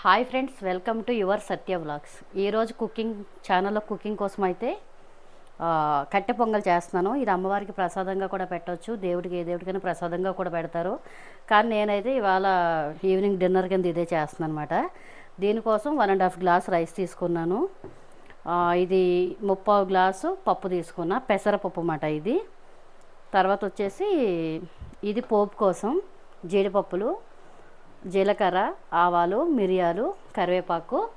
Hi friends welcome to your Satya vlogs. ఈరోజు cooking ఛానల్లో cooking కోసం అయితే కట్టె పొంగల్ చేస్తున్నాను. ఇది అమ్మవారికి ప్రసాదంగా కూడా పెట్టవచ్చు దేవుడికి ఏ దేవుడికైనా ప్రసాదంగా కూడా పెడతారు. కానీ నేనైతే ఇవాళ ఈవినింగ్ డిన్నర్ కింద ఇదే చేస్తున్నాను అనమాట దీనికోసం one and half glass rice తీసుకున్నాను. ఇది ముప్పావు గ్లాసు పప్పు తీసుకున్నా. పెసరపప్పు అన్నమాట ఇది. తర్వాత వచ్చేసి ఇది పోపు కోసం జీడిపప్పులు జీలకర్ర ఆవాలు మిరియాలు కరివేపాకు.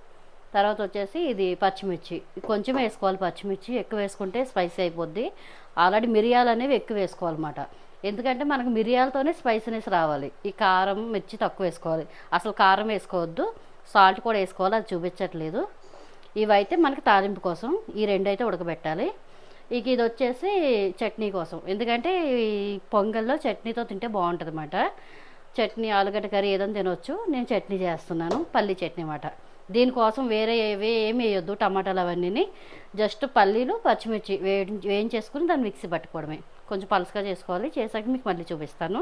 తర్వాత వచ్చేసి ఇది పచ్చిమిర్చి. కొంచెం వేసుకోవాలి పచ్చిమిర్చి. ఎక్కువ వేసుకుంటే స్పైసీ అయిపోద్ది. ఆల్రెడీ మిరియాలు అనేవి ఎక్కువ వేసుకోవాలన్నమాట. ఎందుకంటే మనకు మిరియాలతోనే స్పైసీనెస్ రావాలి. ఈ కారం మిర్చి తక్కువ వేసుకోవాలి. అసలు కారం వేసుకోవద్దు. సాల్ట్ కూడా వేసుకోవాలి. అది చూపించట్లేదు. ఇవైతే మనకి తాలింపు కోసం ఈ రెండు అయితే ఉడకబెట్టాలి. ఇక ఇది వచ్చేసి చట్నీ కోసం. ఎందుకంటే ఈ పొంగల్లో చట్నీతో తింటే బాగుంటుంది అన్నమాట చట్నీ ఆలుగడ్డ కర్రీ ఏదైనా తినొచ్చు. నేను చట్నీ చేస్తున్నాను పల్లి చట్నీ అన్నమాట. దీనికోసం వేరే ఏవే ఏమి వేయొద్దు టమాటాలు అవన్నీ జస్ట్ పల్లీలు పచ్చిమిర్చి వేయించి వేయించేసుకుని దాన్ని మిక్సీ పట్టుకోవడమే. కొంచెం పలుసగా చేసుకోవాలి. చేసాక మీకు మళ్ళీ చూపిస్తాను.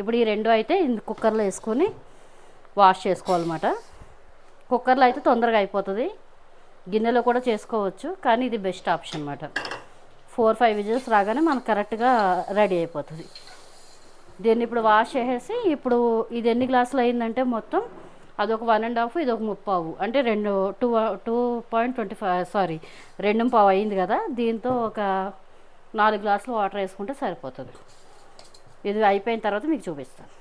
ఇప్పుడు ఈ రెండు అయితే ఇందు కుక్కర్లో వేసుకొని వాష్ చేసుకోవాలన్నమాట. కుక్కర్లో అయితే తొందరగా అయిపోతుంది. గిన్నెలో కూడా చేసుకోవచ్చు కానీ ఇది బెస్ట్ ఆప్షన్ అనమాట ఫోర్ ఫైవ్ విజిల్స్ రాగానే మనకు కరెక్ట్గా రెడీ అయిపోతుంది. దీన్ని ఇప్పుడు వాష్ చేసేసి ఇప్పుడు ఇది ఎన్ని గ్లాసులు అయిందంటే మొత్తం అదొక వన్ అండ్ హాఫ్ ఇది ఒక ముప్పావు. అంటే రెండు two two point twenty five sorry రెండు పావు అయింది కదా దీంతో ఒక నాలుగు గ్లాసులు వాటర్ వేసుకుంటే సరిపోతుంది. ఇది అయిపోయిన తర్వాత మీకు చూపిస్తాను.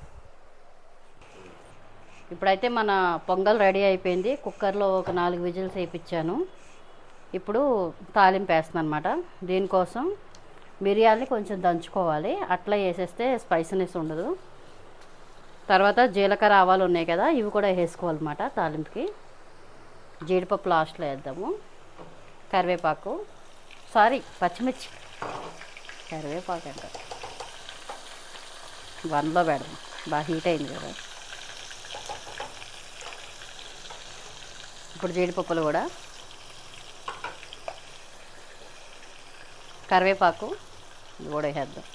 ఇప్పుడైతే మన పొంగల్ రెడీ అయిపోయింది. కుక్కర్లో ఒక నాలుగు విజిల్స్ వేయించాను. ఇప్పుడు తాలింపు వేస్తాను అనమాట దీనికోసం మిరియాలని కొంచెం దంచుకోవాలి. అట్లా వేసేస్తే స్పైసీనెస్ ఉండదు. తర్వాత జీలకర్ర ఆవాలు ఉన్నాయి కదా ఇవి కూడా వేసుకోవాలన్నమాట తాలింపుకి. జీడిపప్పు లాస్ట్లో వేద్దాము. కరివేపాకు. సారీ పచ్చిమిర్చి. కరివేపాకు అంట. వన్లో పెడదాం. బాగా హీట్ అయింది కదా. ఇప్పుడు జీడిపప్పులు కూడా. కరివేపాకు. ఇది కూడా వేసేద్దాం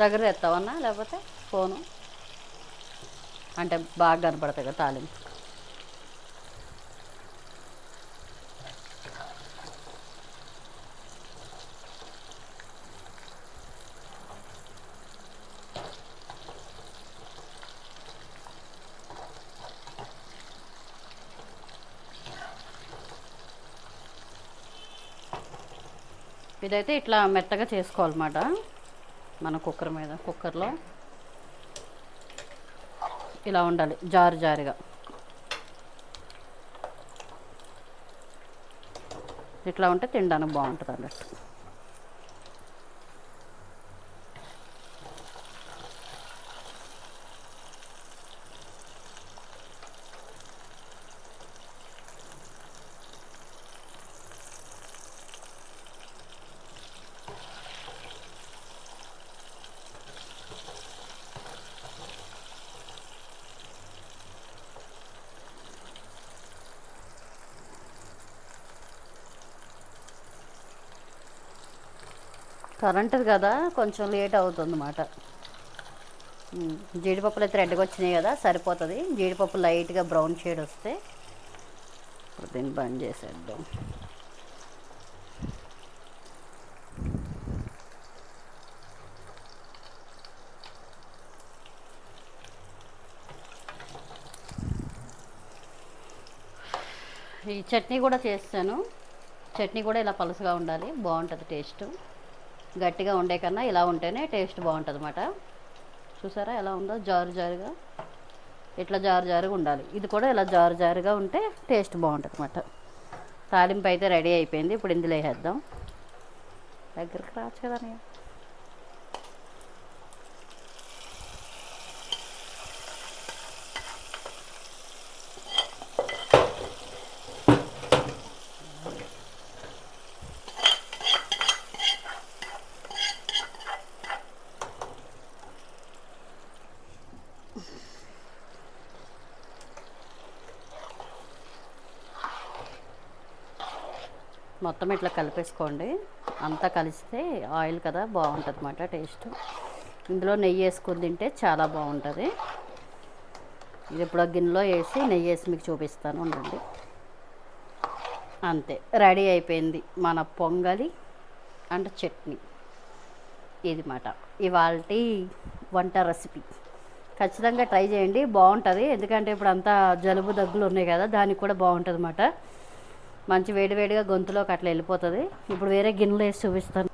దగ్గర ఎత్తావన్నా లేకపోతే ఫోను? అంటే బాగా కనపడతాయి కదా తాలింపు. ఇదైతే ఇట్లా మెత్తగా చేసుకోవాలన్నమాట మన కుక్కర్ మీద కుక్కర్లో. ఇలా ఉండాలి జారు జారుగా. ఇట్లా ఉంటే తినడానికి బాగుంటుంది అన్నట్టు కరెంటుది కదా కొంచెం లేట్ అవుతుంది అన్నమాట జీడిపప్పులు అయితే రెడ్గా వచ్చినాయి కదా సరిపోతుంది. జీడిపప్పు లైట్గా బ్రౌన్ షేడ్ వస్తే ఇప్పుడు దీన్ని బంద్ చేసేద్దాం. ఈ చట్నీ కూడా చేస్తాను. చట్నీ కూడా ఇలా పలుసుగా ఉండాలి. బాగుంటుంది టేస్ట్. గట్టిగా ఉండే కన్నా ఇలా ఉంటేనే టేస్ట్ బాగుంటుంది అనమాట చూసారా ఎలా ఉందో? జారు జారుగా ఇట్లా జారు జారుగా ఉండాలి. ఇది కూడా ఇలా జారు జారుగా ఉంటే టేస్ట్ బాగుంటుంది అనమాట తాలింపు అయితే రెడీ అయిపోయింది. ఇప్పుడు ఇందులో వేసేద్దాం. దగ్గరికి రావచ్చు కదా నేను మొత్తం ఇట్లా కలిపేసుకోండి. అంతా కలిస్తే ఆయిల్ కదా బాగుంటుంది అన్నమాట టేస్ట్. ఇందులో నెయ్యి వేసుకొని తింటే చాలా బాగుంటుంది. ఇది ఇప్పుడు ఆ గిన్నెలో వేసి నెయ్యి వేసి మీకు చూపిస్తాను ఉండండి. అంతే రెడీ అయిపోయింది మన పొంగలి అండ్ చట్నీ. ఇది మాట ఇవాళ వంట రెసిపీ. ఖచ్చితంగా ట్రై చేయండి బాగుంటుంది. ఎందుకంటే ఇప్పుడు అంతా జలుబు దగ్గులు ఉన్నాయి కదా దానికి కూడా బాగుంటుంది అన్నమాట మంచి వేడివేడిగా గొంతులోకి అట్లా వెళ్ళిపోతుంది. ఇప్పుడు వేరే గిన్నెలు వేసి చూపిస్తాను.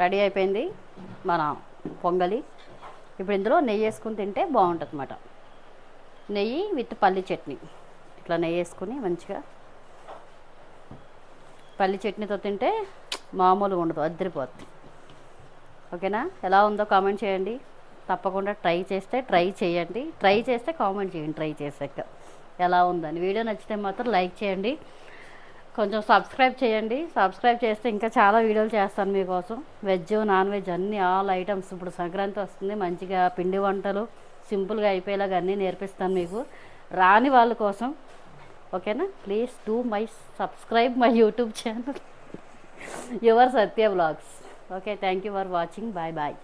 రెడీ అయిపోయింది మన పొంగలి. ఇప్పుడు ఇందులో నెయ్యి వేసుకుని తింటే బాగుంటుంది అన్నమాట నెయ్యి విత్ పల్లి చట్నీ. ఇట్లా నెయ్యి వేసుకుని మంచిగా పల్లి చట్నీతో తింటే మామూలుగా ఉండదు అద్దరిపోద్ది ఓకేనా? ఎలా ఉందో కామెంట్ చేయండి. తప్పకుండా ట్రై చేస్తే ట్రై చేయండి. ట్రై చేస్తే కామెంట్ చేయండి ట్రై చేసాక ఎలా ఉందని. వీడియో నచ్చితే మాత్రం లైక్ చేయండి. కొంచెం సబ్స్క్రైబ్ చేయండి. సబ్స్క్రైబ్ చేస్తే ఇంకా చాలా వీడియోలు చేస్తాను మీకోసం. వెజ్ నాన్ వెజ్ అన్ని ఆల్ ఐటమ్స్ ఇప్పుడు సంక్రాంతి వస్తుంది. మంచిగా పిండి వంటలు సింపుల్గా అయిపోయేలాగా అన్నీ నేర్పిస్తాను మీకు. రాని వాళ్ళ కోసం ఓకేనా? Please do my subscribe my YouTube channel your Satya blogs okay thank you for watching bye bye